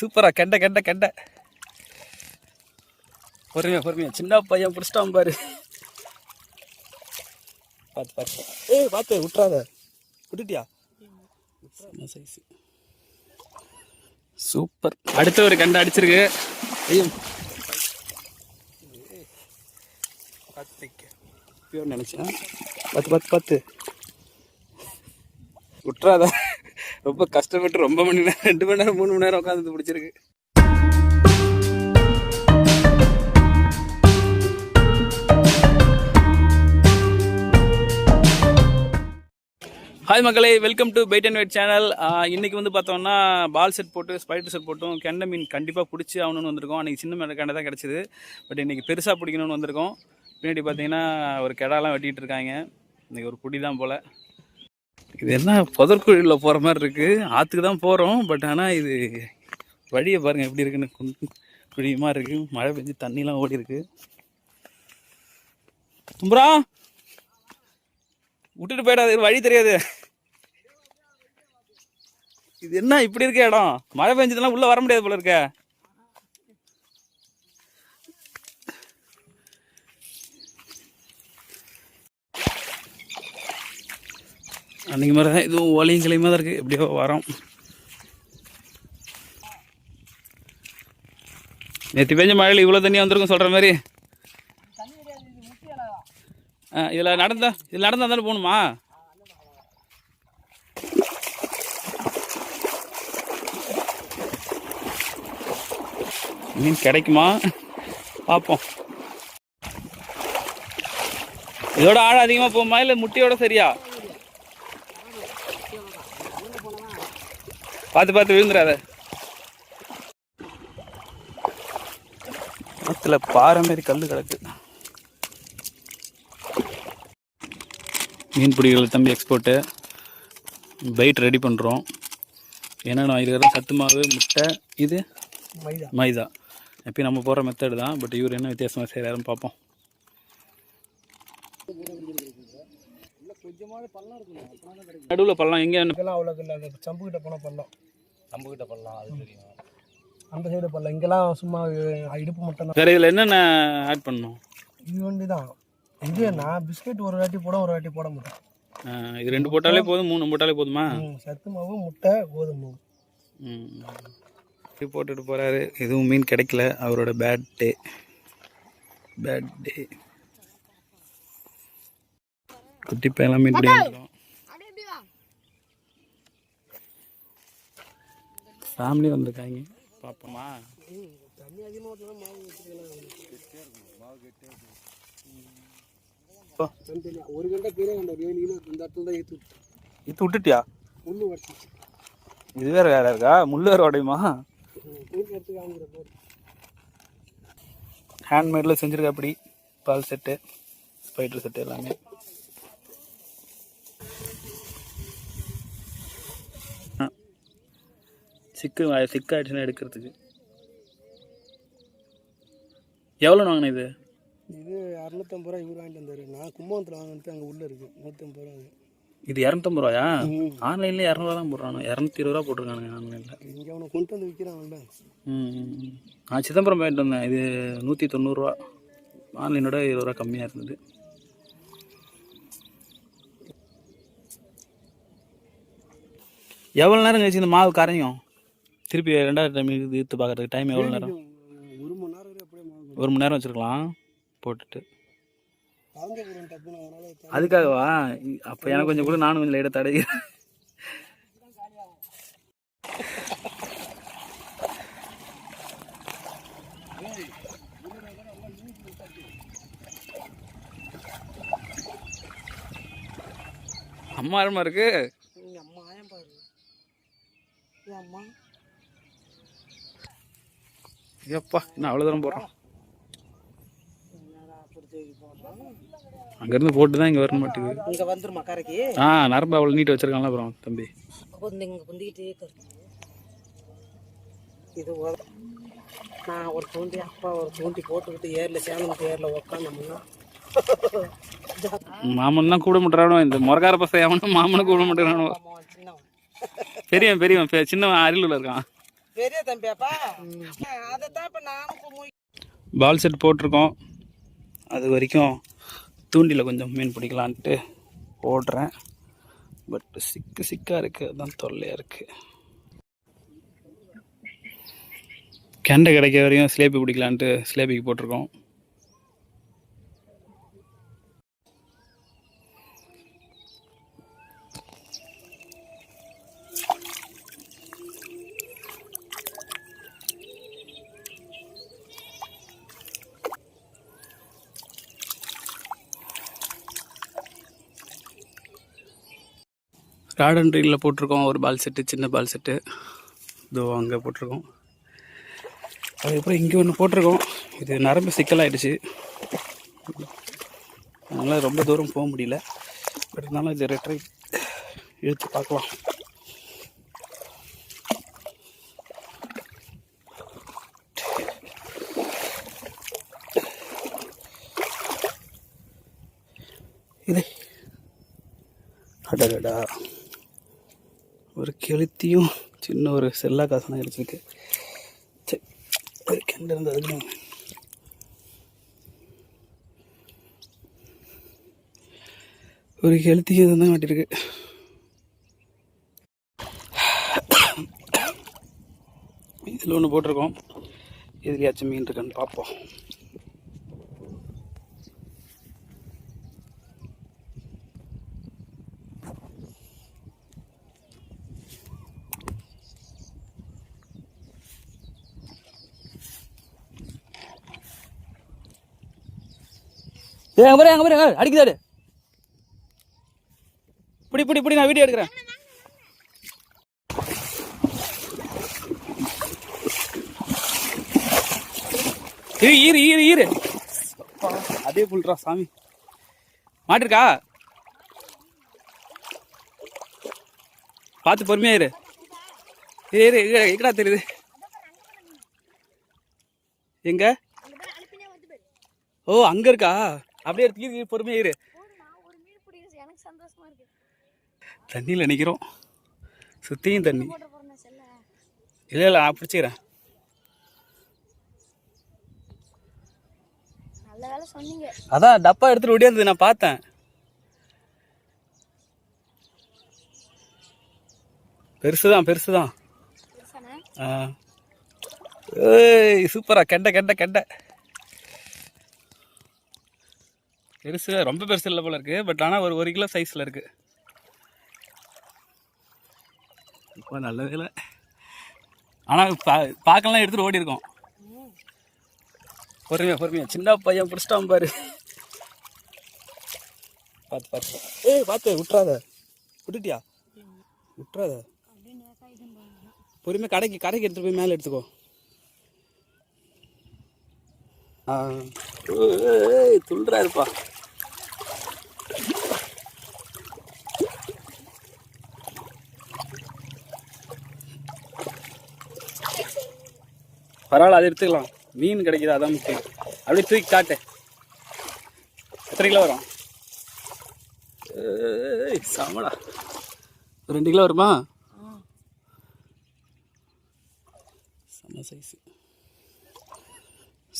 சூப்பரா கெண்ட கெண்ட கெண்ட. பொறுமையா பொறுமையா. சின்ன பையன் பிடிச்சிட்டான் பாரு. பார்த்து பார்த்து ஏய் பார்த்து விட்டுறாத. விட்டுட்டியா? சின்ன சைஸ் சூப்பர். அடுத்த ஒரு கண்டு அடிச்சிருக்கு. ஐயோ. பார்த்து நினச்சேன். பத்து பத்து பத்து. விட்டுறாத. ரொம்ப கஷ்டப்பட்டு ரொம்ப மணி நேரம் ரெண்டு மணி நேரம் மூணு மணி நேரம் உட்காந்து பிடிச்சிருக்கு. ஹாய் மக்களே welcome to bite and wait channel இன்னைக்கு வந்து பார்த்தோம்னா பால் செட் போட்டு ஸ்பைடர் செட் போட்டும் கெண்டை மீன் கண்டிப்பாக பிடிச்சி ஆகணும்னு வந்திருக்கோம். அன்றைக்கி சின்ன மீன் கெண்டை தான் கிடச்சிது. பட் இன்றைக்கி பெருசாக பிடிக்கணும்னு வந்திருக்கோம். பின்னாடி பார்த்தீங்கன்னா ஒரு கெடாலாம் வெட்டிகிட்டு இருக்காங்க. இன்றைக்கி ஒரு குடி தான் போல். இது என்ன புதற்குழியில் போகிற மாதிரி இருக்குது ஆற்றுக்கு தான் போகிறோம் பட் ஆனால் இது வழியை பாருங்கள் எப்படி இருக்குன்னு. குழியுமா இருக்குது மழை பெஞ்சு தண்ணிலாம் ஓடி இருக்கு. தும்புரா விட்டுட்டு போயிடாது. வழி தெரியாது. இது என்ன இப்படி இருக்க இடம்? மழை பெஞ்சதுலாம் உள்ளே வர முடியாது போல இருக்க. அன்றைக்கு மாதிரி தான் இதுவும் ஓலையும் கிளையுமா தான் இருக்குது எப்படியோ வரோம். நேற்று பெஞ்ச மழையில் இவ்வளோ தண்ணி வந்திருக்கும் சொல்கிற மாதிரி. ஆ இதில் நடந்தா இதில் நடந்தா தானே போகணுமா? மீன் கிடைக்குமா? பார்ப்போம் இதோட ஆழம் அதிகமாக போகுமா? இல்லை முட்டையோட சரியா? பார்த்து பார்த்து விழுந்துடாத ஆற்றுல பாறை மாரி கல் கிடக்கு. மீன் பிடிக்கிற தம்பி எக்ஸ்போர்ட்டு பைட் ரெடி பண்ணுறோம் என்னென்ன இருக்கிற சத்து மாவு முட்டை இது மைதா. மைதா. எப்பயும் நம்ம போகிற மெத்தடு தான் பட் இவர் என்ன வித்தியாசமாக செய்கிறாருன்னு பார்ப்போம். நடுவில் பள்ளம் எங்கே இங்கெல்லாம் அவ்வளோ இல்லை. அந்த சம்பு கிட்ட போனால் பள்ளம். நம்ம கிட்ட பண்ணலாம் அது தெரியும். அந்த சைடு பள்ளம். இங்கெல்லாம் சும்மா இடுப்பு மட்டும் தான். வேறு இதில் என்னென்ன ஆட் பண்ணணும்? இது வண்டி தான். இது நான் பிஸ்கெட் ஒரு வாட்டி போட ஒரு வாட்டி போட மாட்டேன் இது ரெண்டு போட்டாலே போதும் மூணு போட்டாலே போதுமா? சத்து மாவு முட்டை கோதுமை. இப்படி போட்டுட்டு போகிறாரு எதுவும் மீன் கிடைக்கல. அவரோட பேட் டே பேட் டே குட்டி பையெல்லாம் மீன் பிடிக்க வந்துடும் ஃபேமிலி வந்திருக்காங்க பார்ப்போமா ஒரு கண்டை கீழே அந்த ஏழு கிலோ இந்த இடத்துல தான் ஏற்றி இது விட்டுட்டியா? இது வேற வேற இருக்கா? முள்ளு வேற உடையுமா? ஹேண்ட்மேடில் செஞ்சுருக்கா அப்படி பால் செட்டு ஸ்பைடர் செட்டு எல்லாமே. சிக்கு சிக்காயிடுச்சுன்னா எடுக்கிறதுக்கு. எவ்வளோ வாங்கின இது? இது அறுநூத்தம்பது ரூபா இவர் வாங்கிட்டு வந்தார். நான் கும்பகோணத்தில் வாங்கினது அங்கே உள்ளே இருக்குது நூற்றம்பது ரூபா. இது இரநூத்தம்பது ரூபாயா. ஆன்லைனில் இரநூறுவா தான் போடுறானு? இரநூத்தி இருபது ரூபா போட்டிருக்கானுங்க ஆன்லைனில். இங்கே அவனை கொண்டு வந்து விற்கிறாங்கல்ல ம். நான் சிதம்பரம் போயிட்டு வந்தேன். இது நூற்றி தொண்ணூறுரூவா ஆன்லைனோட இருபது ரூபா கம்மியாக இருந்தது. எவ்வளோ நேரம் கழிச்சு இந்த மாவு கரையும்? திருப்பி ரெண்டாவது டைம் இது இழுத்து பார்க்கறதுக்கு டைம் எவ்வளோ நேரம்? ஒரு மணி நேரம் ஒரு மணி நேரம் வச்சுருக்கலாம். போட்டுட்டு. அதுக்காகவா? அப்போ எனக்கு கொஞ்சம் கூட நானும் கொஞ்சம் லைட்டாக தடை அம்மா அருமா இருக்கு எங்கள் அம்மா ஆயம் பாரு என் அம்மா ஐயப்பா இன்னும் அவ்வளோ தூரம் போகிறோம் அங்கேருந்து போட்டு தான் இங்கே வர மாட்டேங்குது இங்கே வந்துருமா கரைக்கு? ஆ நரம்பு அவ்வளோ நீட் வச்சிருக்காங்களா அப்புறம் தம்பி. இது நான் ஒரு தூண்டி அப்பா ஒரு தூண்டி போட்டுக்கிட்டு ஏரில் சேலம் ஏரில் உக்காந்தோம்னா. மாமன் தான் கூட மாட்டுறானோ இந்த முறகார பசை அவனும் மாமனும் கூட மாட்டேறானோ சின்னவன். பெரியவன் பெரியவன் சின்னவன் அரியலூர்ல இருக்கான். பெரிய தம்பியாப்பா? அதை தான் இப்போ நானும் பால் செட் போட்டிருக்கோம். அது வரைக்கும் தூண்டில் கொஞ்சம் மீன் பிடிக்கலான்ட்டு போடுறேன் பட் சிக்கு சிக்காக இருக்குது அதுதான் தொல்லையாக இருக்குது கெண்டை கிடைக்க வரையும் சிலேபி பிடிக்கலான்ட்டு சிலேபிக்கு போட்டிருக்கோம். ராட் அண்ட் ரீலில் போட்டிருக்கோம். ஒரு பால் செட்டு சின்ன பால் செட்டு இதோ அங்கே போட்டிருக்கோம். அதுக்கப்புறம் இங்கே ஒன்று போட்டிருக்கோம். இது நரம்பு சிக்கலாகிடுச்சு அதனால் ரொம்ப தூரம் போக முடியல. பட் இருந்தாலும் இது ரெட்டரை இழுத்து பார்க்கலாம். இது. அடடா ஒரு கெளுத்தியும் சின்ன ஒரு செல்லா காசனம் கிடச்சிருக்கு சரி ஒரு கிணறு இருந்து அதுக்கு ஒரு கெளுத்தியும் இதுதான் மாட்டிருக்கு இதில் ஒன்று போட்டிருக்கோம். எதுலையாச்சும் மீன் இருக்கான்னு பார்ப்போம். ஏ அங்கே பாரு அங்கே பாரு அடிக்குதாடு பிடி இப்படி இப்படி நான் வீடியோ எடுக்கிறேன். இரு ஈரு ஈரு ஈரு அதே புல்றா சாமி. மாட்டிருக்கா? பார்த்து பொறுமையா இரு இரு இரு எங்கடா தெரியுது? எங்க? ஓ அங்க இருக்கா? அப்படியே இரு, இரு, இரு தண்ணியில் நிற்கிறோம் சுற்றியும் தண்ணி. இல்லை இல்லை நான் பிடிச்சிக்கிறேன். அதான் டப்பா எடுத்துட்டு ஓடியாந்தது நான் பார்த்தேன். பெருசு தான் பெருசு தான் சூப்பரா கெண்டை கெண்டை கெண்டை. பெருசு ரொம்ப பெருசு இல்லை போல இருக்கு. பட் ஆனால் ஒரு ஒரு கிலோ சைஸில் இருக்கு. இப்போ நல்ல வேலை ஆனால் பா பார்க்கலாம் எடுத்துகிட்டு ஓடி இருக்கோம் பொறுமையா பொறுமையா. சின்ன பையன் பிடிச்சிட்டான் பாரு. பார்த்து பார்த்து ஏய் பார்த்து விட்றாத விட்டுட்டியா? விட்றாத பொறுமையாக கடைக்கு கடைக்கு எடுத்துகிட்டு போய் மேலே எடுத்துக்கோ. துள்ளுறாருப்பா பரவாயில்ல அதை எடுத்துக்கலாம். மீன் கிடைக்கிது அதான் முக்கியம். அப்படியே தூக்கி காட்டு. எத்தனை கிலோ வரும்? சாமடா. ஒரு ரெண்டு கிலோ வருமா? செம்ம சைஸு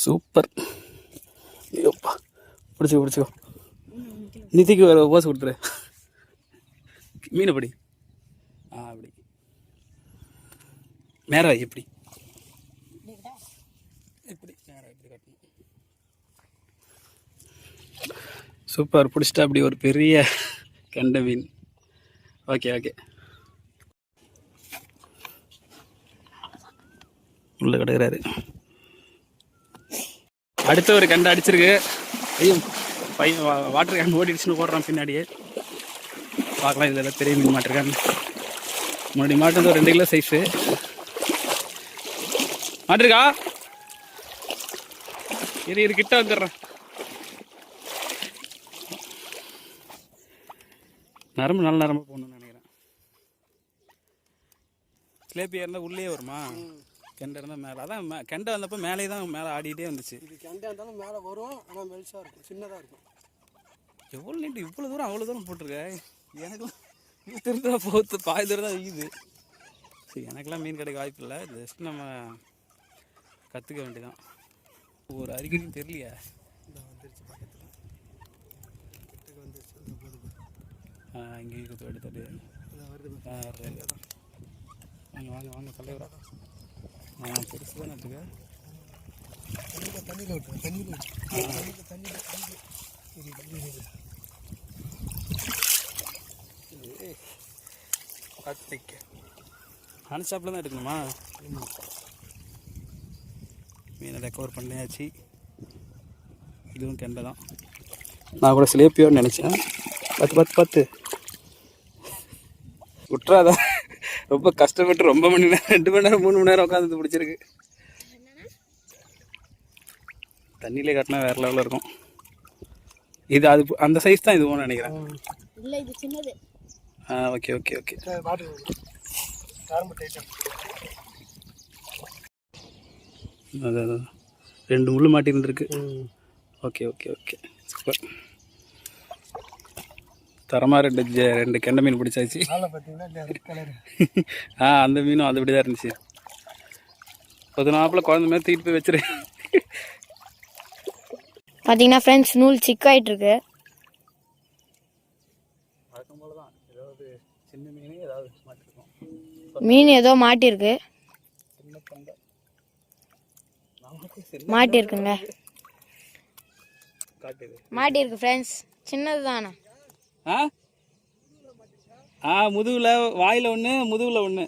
சூப்பர். ஐயோப்பா. பிடிச்சிக்கோ பிடிச்சிக்கோ நிதிக்கு வேறு ஓசை கொடுத்துரு. மீன் எப்படி? ஆ அப்படி. நேரா எப்படி? சூப்பர். பிடிச்சிட்டா அப்படி ஒரு பெரிய கெண்டை மீன் ஓகே ஓகே. உள்ள கிடக்குறாரு. அடுத்த ஒரு கண்டு அடிச்சிருக்கு. ஐயோ பையன் வாட்டர் கேன் ஓடிடுச்சுன்னு ஓடுறான் பின்னாடியே. பார்க்கலாம் இதில் பெரிய மீன் மாட்டிருக்கான்னு முன்னாடி மாட்டு ஒரு ரெண்டு கிலோ சைஸு மாட்டிருக்கா? இரு இரு கிட்ட வந்துடுறேன். நரம்பு நல்ல நரம்பு போகணும்னு நினைக்கிறேன். சிலேபியா இருந்தால் உள்ளே வருமா? கெண்டை இருந்தால் மேலே. அதான் கெண்டை வந்தப்போ மேலே தான் மேலே ஆடிக்கிட்டே வந்துச்சு. இது கெண்டா இருந்தாலும் மேலே வரும் ஆனால் மெல்ஸாக இருக்கும். சின்னதாக இருக்கும். எவ்வளோ நீட்டு இவ்வளோ தூரம் அவ்வளோ தூரம் போட்டிருக்க? எனக்குலாம் இது தெரிஞ்சா போகுது பாதி தூரம் தான் வீயுது சரி எனக்கெல்லாம் மீன் கிடைக்க வாய்ப்பு இல்லை. ஜஸ்ட் நம்ம கற்றுக்க வேண்டியதான் ஒரு அறிகுறியும் தெரியலையா. இங்கேயும் குத்து எடுத்துட்டு வாங்க வாங்க வாங்க தலைவரா. ஆ பெருசு தானே இருக்கு தண்ணியில் விட்டு தண்ணியில் விட்டு தண்ணியில் பார்த்துக்க ஷாப்பில் தான் எடுக்கணுமா? மீனை ரெக்கவர் பண்ணியாச்சு. இதுவும் கெண்டை தான். நான் கூட சிலேப்பியோன்னு நினச்சேன். பத்து பத்து பத்து. விட்றாத ரொம்ப கஷ்டப்பட்டு ரொம்ப மணி நேரம் ரெண்டு மணி நேரம் மூணு மணி நேரம் உட்காந்து பிடிச்சிருக்கு தண்ணியிலே காட்டினா வேறு லெவலில் இருக்கும். இது அது அந்த சைஸ் தான் இதுவும் நினைக்கிறேன். இல்லை இது சின்னது. ஆ ஓகே ஓகே ஓகே அதான். ரெண்டு முள் மாட்டிருந்துருக்கு. ஓகே ஓகே ஓகே சூப்பர் தரமாக ரெண்டு ஜெ- ரெண்டு கெண்டை மீன் பிடிச்சாச்சு. ஆ அந்த மீனும் அது தான் இருந்துச்சு. பத்து நாப்பில் குழந்த மாதிரி தூக்கிட்டு போய் வச்சிரு. பார்த்தீங்கன்னா ஃப்ரெண்ட்ஸ் நூல் சிக்காயிட்டு இருக்கு தான் ஏதாவது சின்ன மீனே ஏதாவது மாட்டிருக்கோம் மீன் ஏதோ மாட்டிருக்கு. மாட்டிருக்குங்க. காட்டுது மாட்டிருக்கு ஃப்ரெண்ட்ஸ் சின்னது தானே ஆ? ஆ முதுகில் வாயில் ஒன்று முதுகில் ஒன்று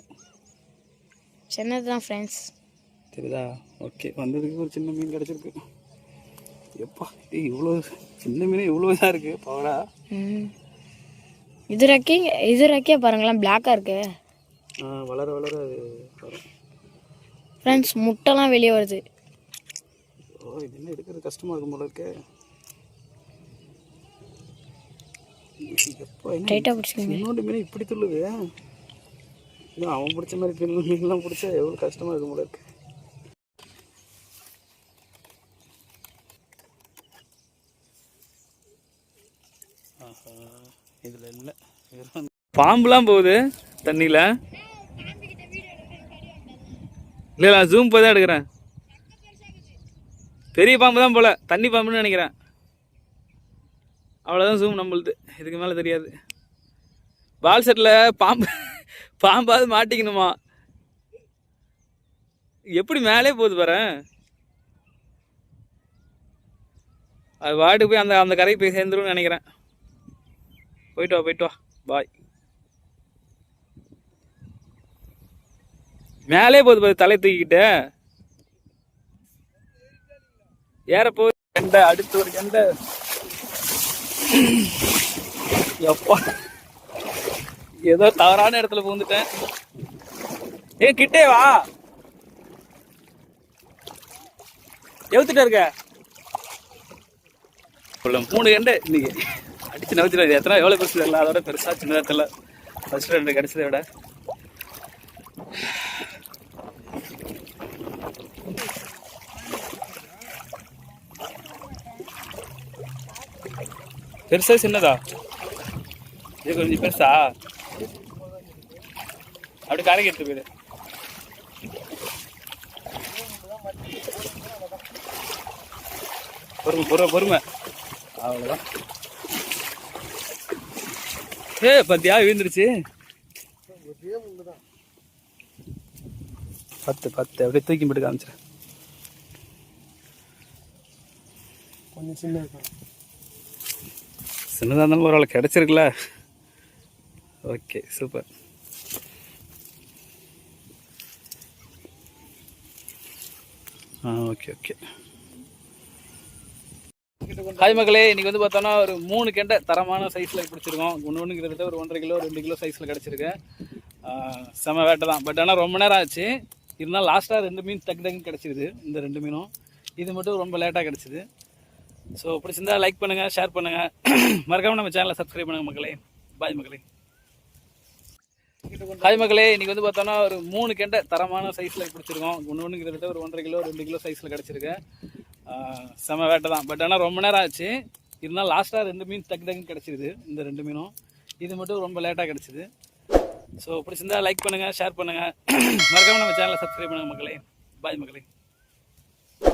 சின்னது தான் ஃப்ரெண்ட்ஸ் தெரியுதா? ஓகே வந்ததுக்கு ஒரு சின்ன மீன் கிடச்சிருக்கு. எப்பா இவ்வளோ சின்ன மீன் இவ்வளோ இதாக இருக்குது பவரா ம். இது ரெக்கே இது ரெக்கே பாருங்களேன் பிளாக்காக இருக்கு. வளர வளர அது வரும். ஃப்ரெண்ட்ஸ் முட்டைலாம் வெளியே வருது. ஓ இது என்ன எடுக்கிறது? கஷ்டமாக இருக்கும் போல இருக்கு எப்பா என்ன டைட்டாக பிடிச்சிக்கோங்க. இன்னொன்று மீன் இப்படி துள்ளுது. இன்னும் அவன் பிடிச்ச மாதிரி தின்னு மீன்லாம் பிடிச்சா எவ்வளோ கஷ்டமாக இருக்கும் போல இருக்கு. இதில் இல்லை. பாம்புலாம் போகுது தண்ணியில். இல்லை நான் ஜூம் போய் தான் எடுக்கிறேன். பெரிய பாம்பு தான் போல தண்ணி பாம்புன்னு நினைக்கிறேன். அவ்வளோதான் ஜூம் நம்மளுது. இதுக்கு மேலே தெரியாது. பால் செட்டில் பாம்பு பாம்பாவது மாட்டிக்கணுமா? எப்படி மேலே போகுது பாரு. அது வாட்டுக்கு போய் அந்த அந்த கரைக்கு போய் சேர்ந்துருன்னு நினைக்கிறேன். போயிட்டு வா போயிட்டு வா. பாய் மேலே போகுது பாரு தலை தூக்கிக்கிட்டு. ஏற எந்த அடுத்து ஒரு எந்த? எப்பா? ஏதோ தவறான இடத்துல பூந்துட்டேன் ஏ கிட்டே வா. எவுத்துட்டு இருக்க? உள்ள மூணு கண்டு இன்னைக்கு அடிச்சு நவுத்திட்டு எத்தனை எவ்வளோ பெருசு தெரியல. அதோட பெருசாக சின்னதாக தெரியல. ஃபர்ஸ்ட் ரெண்டு கிடச்சதை விட. பெருசா சின்னதா இது கொஞ்சம் பெருசா அப்படி கரைக்கு எடுத்து போயிடு பொறுமை பொறுமை பொறுமை. அவ்வளோதான் ஏ பத்தியா விழுந்துருச்சு? பத்து பத்து. அப்படியே தூக்கி போட்டு காமிச்சிரு. கொஞ்சம் சின்ன சின்னதாக இருந்தாலும் பரவாயில்ல கிடச்சிருக்குல்ல? ஓகே சூப்பர் ஆ ஓகே ஓகே ஹாய் மக்களே இன்றைக்கி வந்து பார்த்தோன்னா ஒரு மூணு கெண்டை தரமான சைஸில் பிடிச்சிருக்கோம் ஒன்று ஒன்று கிட்டத்தட்ட ஒரு ஒன்றரை கிலோ ரெண்டு கிலோ சைஸில் கிடச்சிருக்கு. செம வேட்டை தான். பட் ஆனால் ரொம்ப நேரம் ஆச்சு. இருந்தாலும் லாஸ்ட்டாக ரெண்டு மீன் டக்கு டக்குன்னு கிடச்சிருது. இந்த ரெண்டு மீனும். இது மட்டும் ரொம்ப லேட்டாக கிடச்சிது. ஸோ பிடிச்சிருந்தா லைக் பண்ணுங்கள் ஷேர் பண்ணுங்கள் மறக்காமல் நம்ம சேனலை சப்ஸ்கிரைப் பண்ணுங்கள் மக்களே. பாய் மக்களே. ஹாய் மக்களே இன்னைக்கு வந்து பார்த்தோன்னா ஒரு மூணு கெண்டை தரமான சைஸில் பிடிச்சிருக்கோம். ஒன்று ஒன்று கிட்டத்தட்ட ஒரு ஒன்றரை கிலோ ரெண்டு கிலோ சைஸில் கிடச்சிருக்கு. செம வேட்டை தான். பட் ஆனால் ரொம்ப நேரம் ஆச்சு. இருந்தாலும் லாஸ்ட்டாக ரெண்டு மீன் டக்கு டக்குன்னு கிடச்சிருது. இந்த ரெண்டு மீனும். இது மட்டும் ரொம்ப லேட்டாக கிடச்சிது. ஸோ பிடிச்சிருந்தா லைக் பண்ணுங்கள் ஷேர் பண்ணுங்கள் மறக்காமல் நம்ம சேனலை சப்ஸ்கிரைப் பண்ணுங்கள் மக்களே. பாய் மக்களே.